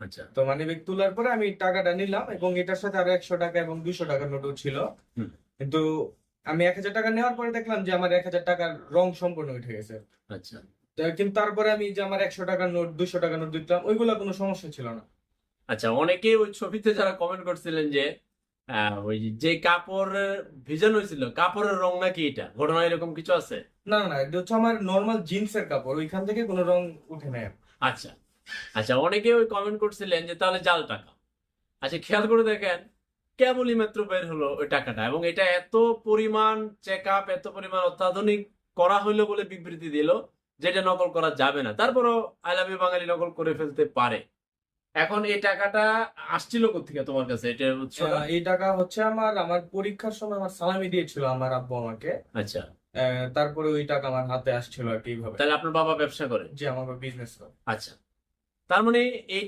আচ্ছা। তো money bag তোলার পরে আমি টাকাটা নিলাম এবং এটার সাথে আরও একশো টাকা এবং দুশো টাকার নোটও ছিল। কিন্তু আমি এক হাজার টাকা নেওয়ার পরে দেখলাম যে আমার এক হাজার টাকার রং সম্পূর্ণ উঠে গেছে। আচ্ছা। কিন্তু তারপরে আমি যে আমার একশো টাকার নোট দুশো টাকার নোট দিতাম ওইগুলো কোনো সমস্যা ছিল না। আচ্ছা অনেকে ওই ছবিতে যারা কমেন্ট করছিলেন যে আহ, ওই যে কাপড় ভিজানো হয়েছিল কাপড়ের রং নাকি এটা? ঘটনা এরকম কিছু আছে? না না না এটা হচ্ছে আমার নর্মাল জিন্সের কাপড় ওইখান থেকে কোনো রং উঠে নাই। আচ্ছা। আচ্ছা অনেকে ওই কমেন্ট করছিলেন যে তাহলে জাল টাকা। আচ্ছা খেয়াল করে দেখেন কেবলই মাত্র বের হলো ওই টাকাটা এবং এটা এত পরিমাণ চেক আপ এত পরিমাণ অত্যাধুনিক করা হইল বলে বিবৃতি দিল যেটা নকল করা যাবে না। তারপরও আই লাভ বাঙালি নকল করে ফেলতে পারে। এখন এই টাকাটা আসছিল কোথেকে তোমার কাছে? এটা আহ, এই টাকা হচ্ছে আমার আমার পরীক্ষার সময় আমার সালামি দিয়েছিল আমার আব্বু আমাকে। আচ্ছা। তারপরে ওই টাকা আমার হাতে আসছিল আর কি এইভাবে। তাহলে আপনার বাবা ব্যবসা করে? যে আমার বিজনেস করে। আচ্ছা। তার মানে এই